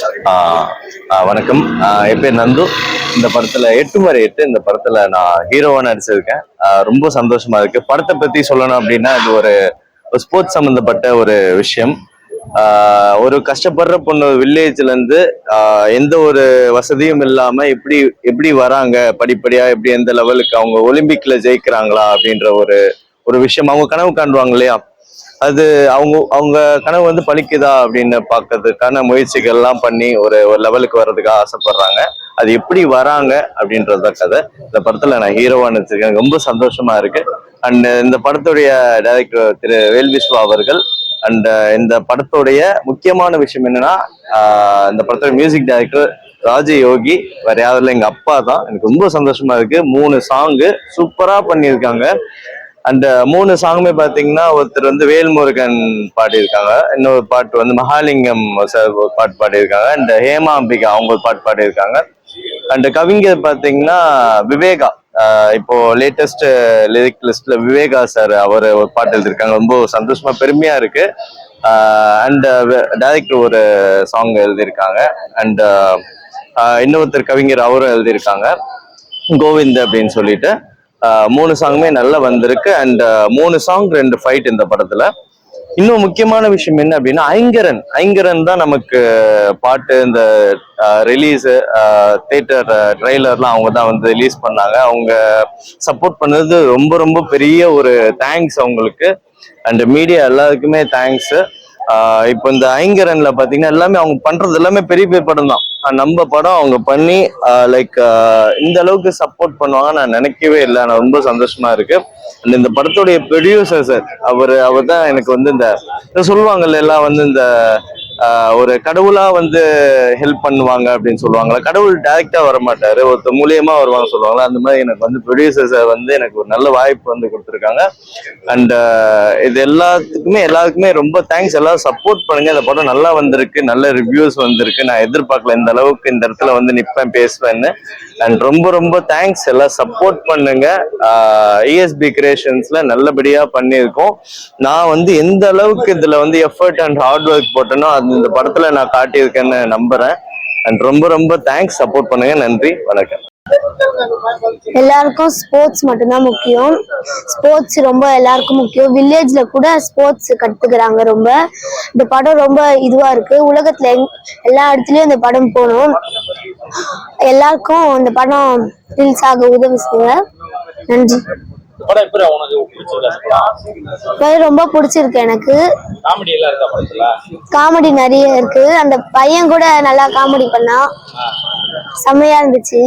ஆஹ் ஆஹ் வணக்கம். ஆஹ் என் பேர் நந்து. இந்த படத்துல எட்டு மறை எட்டு இந்த படத்துல நான் ஹீரோவா நடிச்சிருக்கேன். ரொம்ப சந்தோஷமா இருக்கு. படத்தை பத்தி சொல்லணும் அப்படின்னா இது ஒரு ஸ்போர்ட்ஸ் சம்பந்தப்பட்ட ஒரு விஷயம். ஒரு கஷ்டப்படுற பொண்ணு வில்லேஜ்ல இருந்து எந்த ஒரு வசதியும் இல்லாம எப்படி எப்படி வராங்க? படிப்படியா எப்படி எந்த லெவலுக்கு அவங்க ஒலிம்பிக்ல ஜெயிக்கிறாங்களா? அப்படின்ற ஒரு ஒரு விஷயம். அவங்க கனவு காண்டுவாங்க இல்லையா? அது அவங்க அவங்க கனவு வந்து பழிக்குதா அப்படின்னு பார்க்கறதுக்கான முயற்சிகள் எல்லாம் பண்ணி ஒரு ஒரு லெவலுக்கு வர்றதுக்காக ஆசைப்படுறாங்க. அது எப்படி வராங்க அப்படின்றது தான் கதை. இந்த படத்துல நான் ஹீரோவா நடிச்சிருக்கேன். ரொம்ப சந்தோஷமா இருக்கு. அண்ட் இந்த படத்துடைய டைரக்டர் திரு வேல் விஸ்வா அவர்கள் அண்ட் இந்த படத்துடைய முக்கியமான விஷயம் என்னன்னா இந்த படத்தோட மியூசிக் டைரக்டர் ராஜயோகி வேற யாரும் இல்லை எங்க அப்பா தான். எனக்கு ரொம்ப சந்தோஷமா இருக்கு. மூணு சாங்கு சூப்பரா பண்ணியிருக்காங்க. அந்த மூணு சாங்குமே பாத்தீங்கன்னா ஒருத்தர் வந்து வேல்முருகன் பாடியிருக்காங்க. இன்னொரு பாட்டு வந்து மகாலிங்கம் சார் ஒரு பாட்டு பாடியிருக்காங்க. அண்ட் ஹேமா அம்பிகா அவங்க ஒரு பாட்டு பாடியிருக்காங்க. அண்ட் கவிஞர் பாத்தீங்கன்னா விவேகா. இப்போ லேட்டஸ்ட் லிரிக் லிஸ்ட்ல விவேகா சார் அவர் ஒரு பாட்டு எழுதியிருக்காங்க. ரொம்ப சந்தோஷமா பெருமையா இருக்கு. அண்ட் டைரக்டர் ஒரு சாங் எழுதியிருக்காங்க. அண்ட் இன்னொருத்தர் கவிஞர் அவரும் எழுதியிருக்காங்க. கோவிந்த் அப்படின்னு சொல்லிட்டு. மூணு சாங்குமே நல்லா வந்திருக்கு. அண்ட் மூணு சாங் ரெண்டு ஃபைட் இந்த படத்துல. இன்னும் முக்கியமான விஷயம் என்ன அப்படின்னா ஐங்கரன். ஐங்கரன் தான் நமக்கு பாட்டு இந்த ரிலீஸ் தேட்டர் ட்ரெய்லர்லாம் அவங்க தான் வந்து ரிலீஸ் பண்ணாங்க. அவங்க சப்போர்ட் பண்ணது ரொம்ப ரொம்ப பெரிய ஒரு தேங்க்ஸ் அவங்களுக்கு. அண்ட் மீடியா எல்லாருக்குமே தேங்க்ஸ் இப்போ இந்த ஐங்கரன்ல பாத்தீங்கன்னா எல்லாமே அவங்க பண்றது எல்லாமே பெரிய பெரிய படம் தான். நம்ம படம் அவங்க பண்ணி லைக் இந்த அளவுக்கு சப்போர்ட் பண்ணுவாங்க நான் நினைக்கவே இல்லை. நான் ரொம்ப சந்தோஷமா இருக்கு. அண்ட் இந்த படத்துடைய ப்ரொடியூசர் சார் அவர் அவர் தான் எனக்கு வந்து இந்த சொல்லுவாங்கல்ல எல்லாம் வந்து இந்த ஒரு கடவுளா வந்து ஹெல்ப் பண்ணுவாங்க அப்படின்னு சொல்லுவாங்களா? கடவுள் டைரக்டா வர ஒருத்த மூலியமா வருவாங்க சொல்லுவாங்களா? அந்த மாதிரி எனக்கு வந்து ப்ரொடியூசர்ஸை வந்து எனக்கு ஒரு நல்ல வாய்ப்பு வந்து கொடுத்துருக்காங்க. அண்ட் இது எல்லாத்துக்குமே எல்லாருக்குமே ரொம்ப தேங்க்ஸ் எல்லாரும் சப்போர்ட் பண்ணுங்க. இந்த படம் நல்லா வந்திருக்கு. நல்ல ரிவ்யூஸ் வந்திருக்கு. நான் எதிர்பார்க்கல இந்த அளவுக்கு இந்த இடத்துல வந்து நிப்பேன் பேசுவேன்னு. அண்ட் ரொம்ப ரொம்ப தேங்க்ஸ் எல்லாம் சப்போர்ட் பண்ணுங்க. இஎஸ்பி கிரியேஷன்ஸ்ல நல்லபடியா பண்ணியிருக்கோம். நான் வந்து எந்த அளவுக்கு இதுல வந்து எஃபர்ட் அண்ட் ஹார்ட் ஒர்க் போட்டேனோ அது இந்த படத்துல நான் காட்டியிருக்கேன்னு நம்புறேன். அண்ட் ரொம்ப ரொம்ப தேங்க்ஸ் சப்போர்ட் பண்ணுங்க. நன்றி. வணக்கம். எல்லாருக்கும் ஸ்போர்ட்ஸ் மட்டும்தான் முக்கியம். ஸ்போர்ட்ஸ் ரொம்ப எல்லாருக்கும் முக்கியம். வில்லேஜ்ல கூட ஸ்போர்ட்ஸ் கத்துக்கிறாங்க ரொம்ப. இந்த படம் ரொம்ப இதுவா இருக்கு. உலகத்துல எல்லா இடத்துலயும் இந்த படம் போகணும். எல்லாருக்கும் இந்த படம் ரீல்ஸ் ஆக உதவி செய்யுங்க. நன்றி. படம் எப்படி உனக்கு பிடிச்சிருக்கா ரொம்ப பிடிச்சிருக்கு எனக்கு. காமெடி எல்லாம் இருக்கா படத்துல? காமெடி நிறைய இருக்கு. அந்த பையன் கூட நல்லா காமெடி பண்ணான் செம்மையா இருந்துச்சு.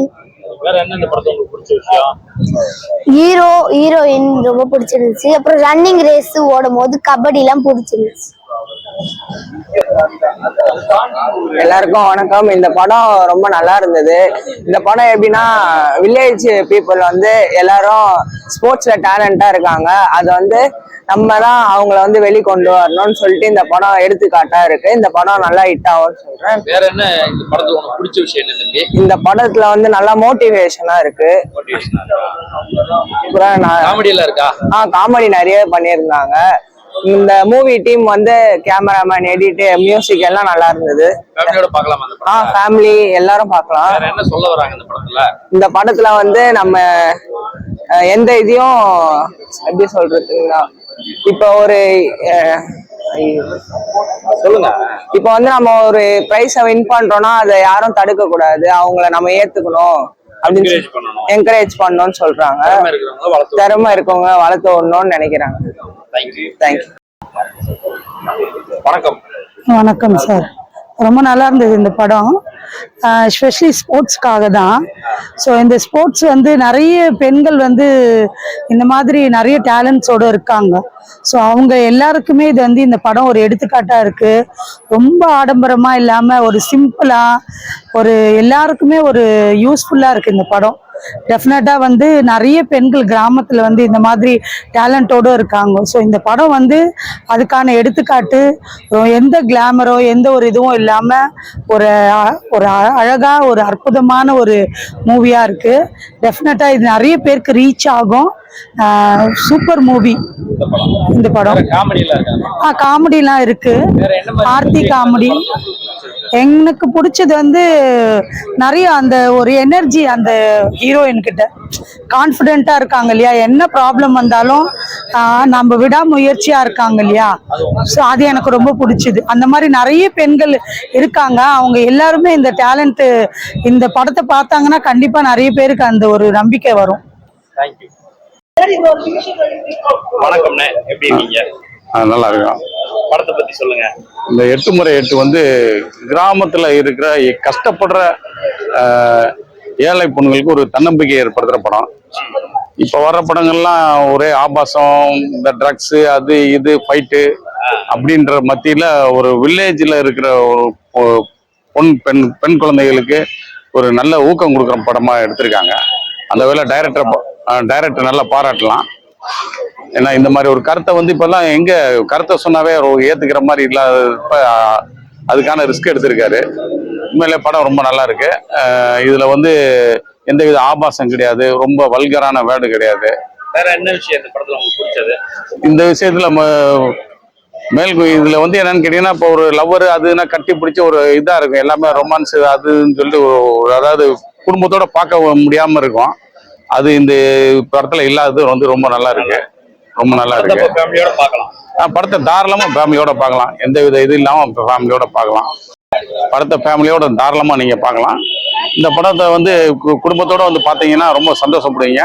வேற என்ன இந்த படத்தை உங்களுக்கு பிடிச்ச விஷயம்? ஹீரோ ஹீரோயின் ரொம்ப பிடிச்சிருந்துச்சு. அப்புறம் ரன்னிங் ரேஸ் ஓடும் போது கபடி எல்லாம் பிடிச்சிருந்துச்சு. எல்லாருக்கும் வணக்கம். இந்த படம் ரொம்ப நல்லா இருந்தது. இந்த படம் எப்படின்னா வில்லேஜ் பீப்புள் வந்து எல்லாரும் ஸ்போர்ட்ஸ்ல டேலண்டா இருக்காங்க. அதை வந்து நம்ம தான் அவங்கள வந்து வெளிக்கொண்டு வரணும்னு சொல்லிட்டு இந்த படம் எடுத்துக்காட்டா இருக்கு. இந்த படம் நல்லா ஹிட் ஆகும்னு சொல்றேன். வேற என்ன இந்த படத்துல உனக்கு பிடிச்ச விஷயம் என்ன இந்த படத்துல வந்து நல்லா மோட்டிவேஷனா இருக்கு. காமெடி எல்லாம் இருக்கா? ஆ காமெடி நிறைய பண்ணியிருந்தாங்க. இந்த மூவி டீம் வந்து கேமராமேன் எடிட் மியூசிக் எல்லாம் நல்லா இருந்தது. ஆ ஃபேமிலி எல்லாரும் பார்க்கலாம். இந்த படத்துல? இந்த படத்துல வந்து நம்ம எந்த இதையும் எப்படி சொல்றதுன்னா இப்போ ஒரு சொல்லுங்க. இப்போ வந்து நம்ம ஒரு பிரைஸை வின் பண்றோம்னா அதை யாரும் தடுக்க கூடாது அவங்கள நம்ம ஏத்துக்கணும். அப்படின்னு. என்கரேஜ் பண்ணணும்னு சொல்றாங்க. திறமை இருக்கவங்க வளர்த்து விடணும்னு நினைக்கிறாங்க. தேங்க்யூ தேங்க்யூ வணக்கம். வணக்கம் சார் ரொம்ப நல்லா இருந்தது இந்த படம். எஸ்பெஷலி ஸ்போர்ட்ஸ்க்காக தான். ஸோ இந்த ஸ்போர்ட்ஸ் வந்து நிறைய பெண்கள் வந்து இந்த மாதிரி நிறைய டேலண்ட்ஸோட இருக்காங்க. ஸோ அவங்க எல்லாருக்குமே இது வந்து இந்த படம் ஒரு எடுத்துக்காட்டா இருக்கு. ரொம்ப ஆடம்பரமா இல்லாம ஒரு சிம்பிளா ஒரு எல்லாருக்குமே ஒரு யூஸ்ஃபுல்லா இருக்கு இந்த படம். டெஃபினட்டா வந்து நிறைய பெண்கள் கிராமத்துல வந்து இந்த மாதிரி டேலண்டோட இருக்காங்க. ஸோ இந்த படம் வந்து அதுக்கான எடுத்துக்காட்டு எந்த கிளாமரோ எந்த ஒரு இதுவும் இல்லாம ஒரு ஒரு அ- அழகா ஒரு அற்புதமான ஒரு மூவியா இருக்கு. டெஃபினட்டா இது நிறைய பேருக்கு ரீச் ஆகும். சூப்பர் மூவி இந்த படம். ஆ காமெடிலாம் இருக்கு. வேற என்ன மாதிரி ஆர்த்தி காமெடி. எனக்கு பிடிச்சது வந்து நிறைய அந்த ஒரு எனர்ஜி அந்த ஹீரோயின் கிட்ட. கான்ஃபிடென்ட்டா இருக்காங்க இல்லையா? என்ன ப்ராப்ளம் வந்தாலும் நம்ம விடாமுயற்சியா இருக்காங்க இல்லையா? ஸோ அது எனக்கு ரொம்ப பிடிச்சது. அந்த மாதிரி நிறைய பெண்கள் இருக்காங்க. அவங்க எல்லாருமே இந்த டேலண்ட் இந்த படத்தை பார்த்தாங்கன்னா கண்டிப்பா நிறைய பேருக்கு அந்த ஒரு நம்பிக்கை வரும். வணக்கம்ண்ணே. எப்படி இருக்கீங்க? நல்லா இருக்கும். படத்தை பத்தி சொல்லுங்க. இந்த எட்டு முறை எட்டு வந்து கிராமத்துல இருக்கிற கஷ்டப்படுற ஆஹ், ஏழை பொண்ணுங்களுக்கு ஒரு தன்னம்பிக்கை ஏற்படுத்துற படம். இப்ப வர்ற படங்கள்லாம் ஒரே ஆபாசம் இந்த ட்ரக்ஸ் அது இது ஃபைட்டு அப்படின்ற மத்தியில ஒரு வில்லேஜ்ல இருக்கிற ஒரு பொ- பொன் பெண் பெண் குழந்தைகளுக்கு ஒரு நல்ல ஊக்கம் கொடுக்குற படமா எடுத்திருக்காங்க. அந்த வேலை டைரக்டர் டைரக்டர் நல்லா பாராட்டலாம். ஏன்னா இந்த மாதிரி ஒரு கருத்தை வந்து இப்பெல்லாம் எங்க கருத்தை சொன்னாவே ஏத்துக்கிற மாதிரி இல்லாத அதுக்கான ரிஸ்க் எடுத்திருக்காரு. உண்மையிலே படம் ரொம்ப நல்லா இருக்கு. இதுல வந்து எந்தவித ஆபாசம் கிடையாது. ரொம்ப வல்கரான வேர்டு கிடையாது. வேற என்ன விஷயம் இந்த படத்துல உங்களுக்கு பிடிச்சது? இந்த விஷயத்துல மேல் இதுல வந்து என்னன்னு கேட்டீங்கன்னா இப்போ ஒரு லவ்வர் அதுனா கட்டி பிடிச்ச ஒரு இதா இருக்கும். எல்லாமே ரொமான்ஸ் அதுன்னு சொல்லிட்டு அதாவது குடும்பத்தோட பார்க்க முடியாம இருக்கும். அது இந்த படத்துல இல்லாதது வந்து ரொம்ப நல்லா இருக்கு. ரொம்ப நல்லா இருக்கு. படத்தை ஃபேமிலியோட பார்க்கலாம். ஆ, படத்தை தாராளமா ஃபேமிலியோட பார்க்கலாம். எந்த வித இது இல்லாம ஃபேமிலியோட பார்க்கலாம். படத்தை ஃபேமிலியோட தாராளமா நீங்க பார்க்கலாம். இந்த படத்தை வந்து குடும்பத்தோட வந்து பார்த்தீங்கன்னா ரொம்ப சந்தோஷப்படுவீங்க.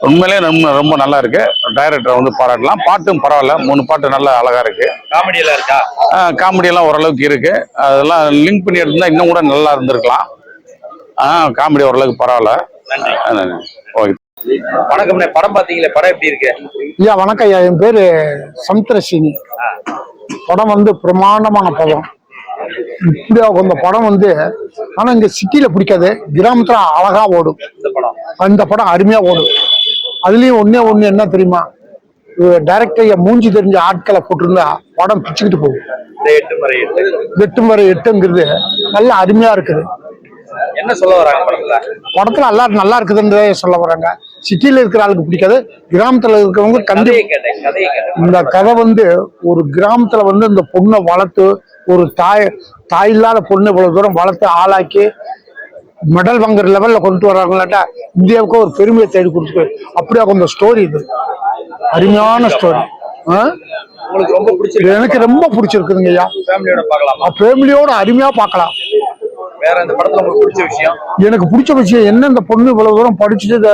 உண்மையிலேயே ரொம்ப ரொம்ப நல்லா இருக்கு. டைரக்டரை வந்து பாராட்டலாம். பாட்டும் பரவாயில்ல. மூணு பாட்டு நல்லா அழகா இருக்கு. காமெடி எல்லாம் இருக்கா? காமெடி எல்லாம் ஓரளவுக்கு இருக்கு. அதெல்லாம் லிங்க் பண்ணி எடுத்திருந்தா இன்னும் கூட நல்லா இருந்திருக்கலாம். ஆ காமெடி ஓரளவுக்கு பரவாயில்ல. ஓகே. வணக்கம்ண்ணே படம் பாத்தீங்களே படம் எப்படி இருக்கு? ஐயா வணக்கம் ஐயா. என் பேரு சமுத்திரசீனி படம் வந்து பிரமாண்டமான படம். இப்படியா இந்த படம் வந்து ஆனா இங்க சிட்டில பிடிக்காது. கிராமத்துல அழகா ஓடும். அந்த படம் அருமையா ஓடும். அதுலயும் ஒண்ணே ஒண்ணு என்ன தெரியுமா? டைரக்டர் மூஞ்சி தெரிஞ்ச ஆட்களை போட்டிருந்தா படம் பிச்சுக்கிட்டு போகும். எட்டு முறை எட்டுங்கிறது நல்ல அருமையா இருக்குது. என்ன சொல்ல வராங்க படத்துல? எல்லாரும் நல்லா இருக்குதுன்றதே சொல்ல வராங்க. சிட்டில இருக்கிற ஆளுக்கு பிடிக்காது கிராமத்துல இருக்கிறவங்க கேட்டேன் இந்த கதை வந்து ஒரு கிராமத்துல வந்து இந்த பொண்ணை வளர்த்து ஒரு தாய் தாய் இல்லாத பொண்ணு இவ்வளவு தூரம் வளர்த்து ஆளாக்கி மெடல் வாங்குற லெவல்ல கொண்டு வர்றாங்களாட்டா இந்தியாவுக்கு ஒரு பெருமையை தேடி கொடுத்து அப்படியே அந்த ஸ்டோரி இது. அருமையான ஸ்டோரி உங்களுக்கு ரொம்ப பிடிச்சிருக்கு. எனக்கு ரொம்ப பிடிச்சிருக்குதுங்க ஐயா. ஃபேமிலியோட அருமையா பார்க்கலாம். வேற இந்த படத்துல உங்களுக்கு பிடிச்ச விஷயம்? எனக்கு பிடிச்ச விஷயம் என்ன? இந்த பொண்ணு இவ்வளவு தூரம் படிச்சுட்டு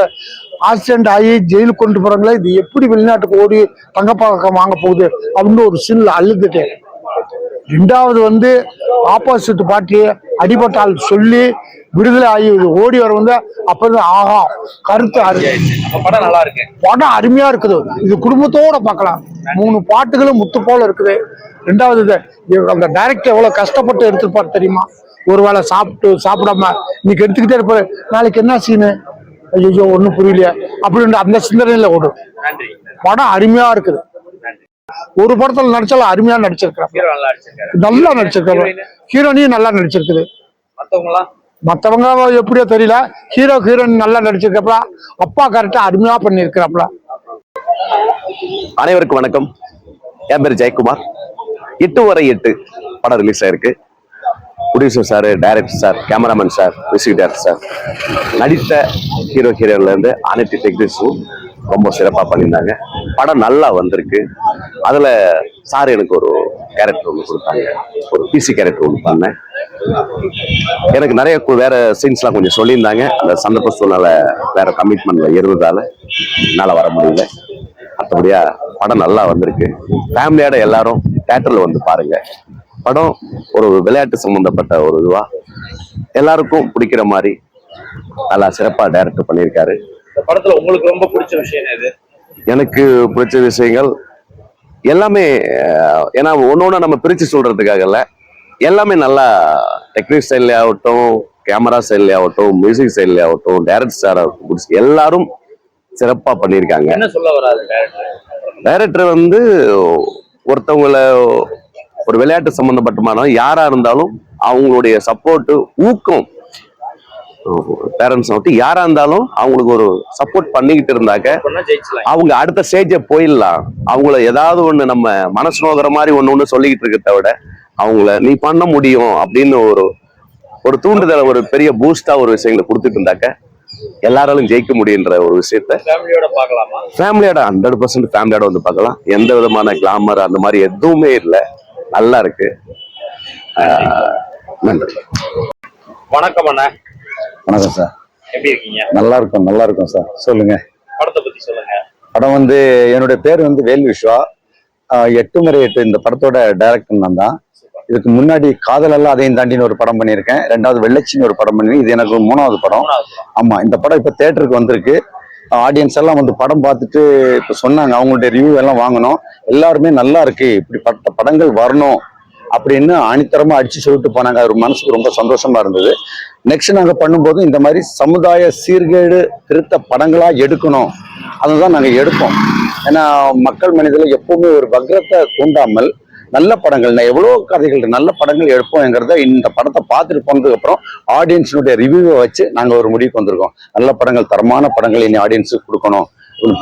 ஆக்சிடென்ட் ஆகி ஜெயிலுக்கு கொண்டு போறாங்களே? இது எப்படி வெளிநாட்டுக்கு ஓடி தங்கப்பதக்கம் வாங்க போகுது? அப்படின்னு ஒரு சீன்ல அழுதுட்டேன். ரெண்டாவது வந்து ஆப்போசிட் பார்ட்டி அடிபட்டால் சொல்லி விடுதலை ஆகி ஓடி வர வந்து அப்பதான் ஆஹா கருத்து படம் நல்லா இருக்கு. படம் அருமையா இருக்குது. இது குடும்பத்தோட பார்க்கலாம். மூணு பாட்டுகளும் முத்து போல இருக்குது. ரெண்டாவது அந்த டைரக்டர் எவ்வளவு கஷ்டப்பட்டு எடுத்துருப்பாரு தெரியுமா? ஒருவேளை சாப்பிட்டு சாப்பிடாம இன்னைக்கு எடுத்துக்கிட்டே இருப்பாரு நாளைக்கு என்ன சீனு? ஐயோ ஒண்ணும் புரியலையே. அப்படின்னு அந்த சிந்தனையில ஓடும் நன்றி. படம் அருமையா இருக்குது. ஒரு படத்துல நடிச்சாலும் அருமையா நடிச்சிருக்கிறான். ஹீரோ நல்லா நடிச்சிருக்காரு. ஹீரோனியும் நல்லா நடிச்சிருக்குது. மத்தவங்க எப்படியோ தெரியல. ஹீரோ ஹீரோயின் நல்லா நடிச்சிருக்கப்பல அப்பா கரெக்டா அருமையா பண்ணிருக்கிறாப்ல அனைவருக்கும் வணக்கம். என் பேர் ஜெயக்குமார். எட்டு வரை எட்டு படம் ரிலீஸ் ஆயிருக்கு. Producer sir director sir cameraman sir music director sir நடித்த ஹீரோ ஹீரோயின்லேருந்து அனைத்து டெக்னீஷியனும் ரொம்ப சிறப்பாக பண்ணியிருந்தாங்க. படம் நல்லா வந்திருக்கு. அதில் சார் எனக்கு ஒரு கேரக்டர் ஒன்று கொடுத்தாங்க. ஒரு பிசி கேரக்டர் ஒன்று பண்ணேன். எனக்கு நிறைய வேறு சீன்ஸ்லாம் கொஞ்சம் சொல்லியிருந்தாங்க. அந்த சந்தர்ப்ப சூழ்நிலை வேறு கமிட்மெண்ட்டில் இருந்ததால் என்னால் வர முடியல. மற்றபடியாக படம் நல்லா வந்திருக்கு. ஃபேமிலியோட எல்லாரும் தேட்டரில் வந்து பாருங்கள் படம் ஒரு விளையாட்டு சம்பந்தப்பட்ட ஒரு இதுவா? எல்லாருக்கும் பிடிக்கிற மாதிரி நல்லா சிறப்பா டைரக்டர் பண்ணியிருக்காரு. இந்த படத்துல உங்களுக்கு ரொம்ப பிடிச்ச விஷயம் எது எனக்கு பிடிச்ச விஷயங்கள் எல்லாமே ஏன்னா ஒன்று நம்ம பிரித்து சொல்றதுக்காக இல்ல. எல்லாமே நல்லா டெக்னிக் சைட்ல ஆகட்டும் கேமரா சைட்ல ஆகட்டும் மியூசிக் சைட்ல ஆகட்டும் டைரக்டர் சார் எல்லாரும் சிறப்பா பண்ணியிருக்காங்க. என்ன சொல்ல வராது டைரக்டர் வந்து ஒருத்தவங்கள ஒரு விளையாட்டு சம்பந்தப்பட்டமான யாரா இருந்தாலும் அவங்களுடைய சப்போர்ட் ஊக்கம் பேரண்ட்ஸ் விட்டு யாரா இருந்தாலும் அவங்களுக்கு ஒரு சப்போர்ட் பண்ணிக்கிட்டு இருந்தாக்க அவங்க அடுத்த ஸ்டேஜை போயிடலாம். அவங்கள ஏதாவது ஒண்ணு நம்ம மனசு நோகிற மாதிரி ஒண்ணு ஒண்ணு சொல்லிக்கிட்டு இருக்கிறத விட அவங்கள நீ பண்ண முடியும் அப்படின்னு ஒரு ஒரு தூண்டுதலை ஒரு பெரிய பூஸ்டா ஒரு விஷயங்களை கொடுத்துட்டு இருந்தாக்க எல்லாராலும் ஜெயிக்க முடியுன்ற ஒரு விஷயத்த ஃபேமிலியோட பார்க்கலாமா? ஃபேமிலியோட ஹண்ட்ரட் பர்சன்ட் ஃபேமிலியோட வந்து பார்க்கலாம். எந்த விதமான கிளாமர் அந்த மாதிரி எதுவுமே இல்லை. நல்லா இருக்கு. நன்றி. வணக்கம் அண்ணா. வணக்கம் சார். எப்படி இருக்கீங்க? நல்லா இருக்கும் நல்லா இருக்கும் சார். சொல்லுங்க. படத்தை பத்தி சொல்லுங்க. படம் வந்து என்னுடைய பேர் வந்து வேல் விஸ்வா. எட்டு முறை எட்டு இந்த படத்தோட டைரக்டர் நான் தான். இதுக்கு முன்னாடி காதல் எல்லாம் அதையும் தாண்டின்னு ஒரு படம் பண்ணியிருக்கேன். ரெண்டாவது வெள்ளச்சின்னு ஒரு படம் பண்ணி இது எனக்கு மூணாவது படம். ஆமா இந்த படம் இப்போ தேட்டருக்கு வந்திருக்கு. ஆடியன்ஸ் எல்லாம் வந்து படம் பார்த்துட்டு இப்போ சொன்னாங்க அவங்களுடைய ரிவ்யூ எல்லாம் வாங்கணும். எல்லாருமே நல்லா இருக்கு. இப்படிப்பட்ட படங்கள் வரணும் அப்படின்னு ஆணித்தரமா அடிச்சு சொல்லிட்டு போனாங்க. அது மனசுக்கு ரொம்ப சந்தோஷமா இருந்தது. நெக்ஸ்ட் நாங்க பண்ணும்போது இந்த மாதிரி சமுதாய சீர்கேடு திருத்த படங்களா எடுக்கணும். அதுதான் நாங்க எடுப்போம் ஏன்னா மக்கள் மனிதர்கள் எப்பவுமே ஒரு வக்ரத்தை தூண்டாமல் நல்ல படங்கள். நான் எவ்வளோ கதைகள் நல்ல படங்கள் எடுப்போங்கிறத இந்த படத்தை பார்த்துட்டு போனதுக்கு அப்புறம் ஆடியன்ஸினுடைய ரிவ்யூவை வச்சு நாங்க ஒரு முடிவுக்கு வந்திருக்கோம். நல்ல படங்கள் தரமான படங்கள் இனி ஆடியன்ஸுக்கு கொடுக்கணும்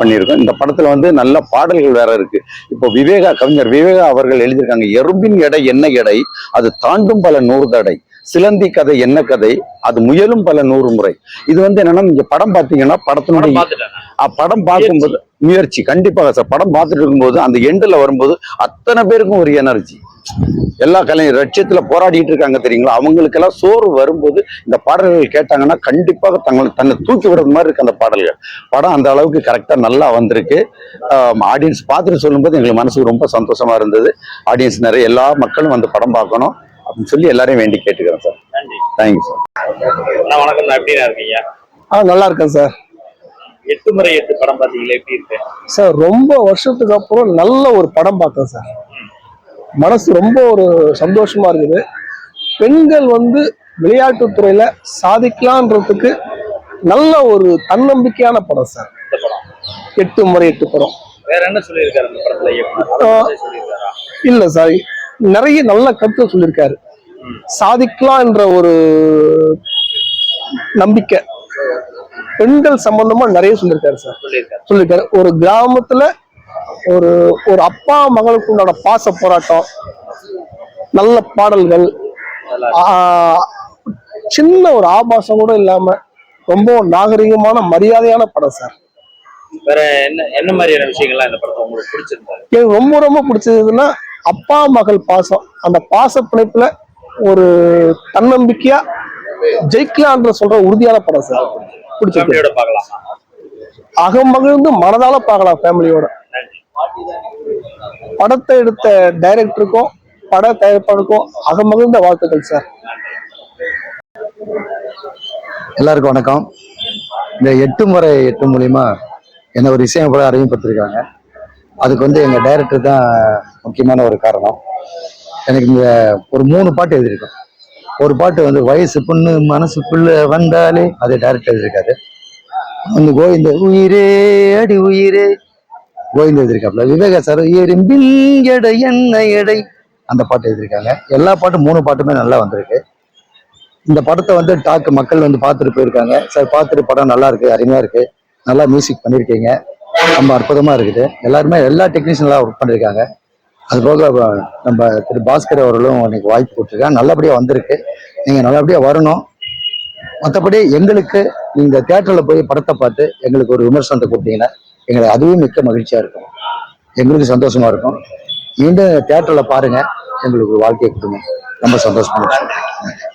பண்ணியிருக்கோம். இந்த படத்துல வந்து நல்ல பாடல்கள் வேற இருக்கு. இப்போ விவேகா கவிஞர் விவேகா அவர்கள் எழுதியிருக்காங்க எறும்பின் எடை என்ன எடை? அது தாண்டும் பல நூறு தடை. சிலந்தி கதை என்ன கதை? அது முயலும் பல நூறு முறை. இது வந்து என்னன்னா நீங்க படம் பாத்தீங்கன்னா படத்தினுடைய படம் பார்க்கும்போது முயற்சி. கண்டிப்பாக சார். படம் பார்த்துட்டு இருக்கும்போது அந்த எண்டில் வரும்போது அத்தனை பேருக்கும் ஒரு எனர்ஜி எல்லா கலைஞர் லட்சியத்துல போராடிட்டு இருக்காங்க தெரியுங்களா? அவங்களுக்கெல்லாம் சோறு வரும்போது இந்த பாடல்கள் கேட்டாங்கன்னா கண்டிப்பாக தங்களை தன்னை தூக்கி விடுறது மாதிரி இருக்கு அந்த பாடல்கள். படம் அந்த அளவுக்கு கரெக்டா நல்லா வந்திருக்கு. ஆடியன்ஸ் பார்த்துட்டு சொல்லும்போது எங்களுக்கு மனசுக்கு ரொம்ப சந்தோஷமா இருந்தது. ஆடியன்ஸ் நிறைய எல்லா மக்களும் வந்து படம் பார்க்கணும் அப்படின்னு சொல்லி எல்லாரையும் வேண்டி கேட்டுக்கிறேன் சார். தேங்க்யூ சார் வணக்கம். இருக்கீங்க? ஆ நல்லா இருக்கேன் சார் எட்டு முறை எட்டு படம் பார்த்தீங்களா? எப்படி இருக்கு? சார் ரொம்ப வருஷத்துக்கு அப்புறம் நல்ல ஒரு படம் பார்த்தேன் சார். மனசு ரொம்ப ஒரு சந்தோஷமா இருக்குது. பெண்கள் வந்து விளையாட்டுத் துறையில சாதிக்கலான்றதுக்கு நல்ல ஒரு தன்னம்பிக்கையான படம் சார். எட்டு முறை எட்டு படம். வேற என்ன சொல்லியிருக்காரு அந்த படத்துல? இல்ல சார். நிறைய நல்ல கருத்து சொல்லியிருக்காரு. சாதிக்கலாம் என்ற ஒரு நம்பிக்கை. பெண்கள் சம்பந்தமா நிறைய சொல்லியிருக்காரு சார். சொல்லியிருக்காரு. ஒரு கிராமத்துல ஒரு ஒரு அப்பா மகளுக்கு உண்டான பாச போராட்டம் நல்ல பாடல்கள் சின்ன ஒரு ஆபாசம் கூட இல்லாம ரொம்ப நாகரிகமான மரியாதையான படம் சார். வேற என்ன என்ன மாதிரியான விஷயங்கள்லாம் இந்த படத்தை உங்களுக்கு பிடிச்சிருந்தாரு? எனக்கு ரொம்ப ரொம்ப பிடிச்சதுன்னா அப்பா மகள் பாசம். அந்த பாச பிணைப்புல ஒரு தன்னம்பிக்கையா ஜெயிக்கலான்ற சொல்ற உறுதியான படம் சார். பிடிச்சிருக்கு. ஃபேமிலியோட பார்க்கலாமா. அகமகிழ்ந்து மனதால பார்க்கலாம் ஃபேமிலியோட படத்தை எடுத்த டைரக்டருக்கும் பட தயாரிப்பாளருக்கும் அகமகிழ்ந்த வாழ்த்துக்கள் சார் எல்லாருக்கும் வணக்கம். இந்த எட்டு முறை எட்டு மூலியமா என்ன ஒரு இசையம் கூட அறிமுகப்படுத்திருக்காங்க. அதுக்கு வந்து எங்க டைரக்டர் தான் முக்கியமான ஒரு காரணம். எனக்கு இந்த ஒரு மூணு பாட்டு எழுதியிருக்கேன் ஒரு பாட்டு வந்து வயசு பொண்ணு மனசுக்குள்ள வந்தாலே அதை டைரக்டர் எழுதியிருக்காரு. வந்து கோவிந்த உயிரே அடி உயிரே கோவிந்த எழுதியிருக்காப்ல விவேகா சார் எறும்பின் எடை என்ன எடை அந்த பாட்டு எழுதியிருக்காங்க. எல்லா பாட்டும் மூணு பாட்டுமே நல்லா வந்திருக்கு. இந்த படத்தை வந்து டாக்கு மக்கள் வந்து பார்த்துட்டு போயிருக்காங்க. சார் பார்த்துட்டு படம் நல்லா இருக்கு அருமையா இருக்கு. நல்லா மியூசிக் பண்ணியிருக்கீங்க. ரொம்ப அற்புதமா இருக்குது. எல்லாருமே எல்லா டெக்னீஷியன்லாம் ஒர்க் பண்ணியிருக்காங்க. அது போக நம்ம திரு பாஸ்கர் அவர்களும் இன்னைக்கு வாய்ப்பு கொடுத்துருக்காங்க. நல்லபடியாக வந்திருக்கு. நீங்கள் நல்லபடியாக வரணும். மற்றபடி எங்களுக்கு நீங்கள் தேட்டரில் போய் படத்தை பார்த்து எங்களுக்கு ஒரு விமர்சனத்தை கொடுத்தீங்கன்னா எங்களுக்கு அதுவும் மிக்க மகிழ்ச்சியாக இருக்கும். எங்களுக்கு சந்தோஷமாக இருக்கும். மீண்டும் தேட்டரில் பாருங்கள் எங்களுக்கு ஒரு வாழ்க்கையை கொடுங்க. ரொம்ப சந்தோஷமாக இருக்கும்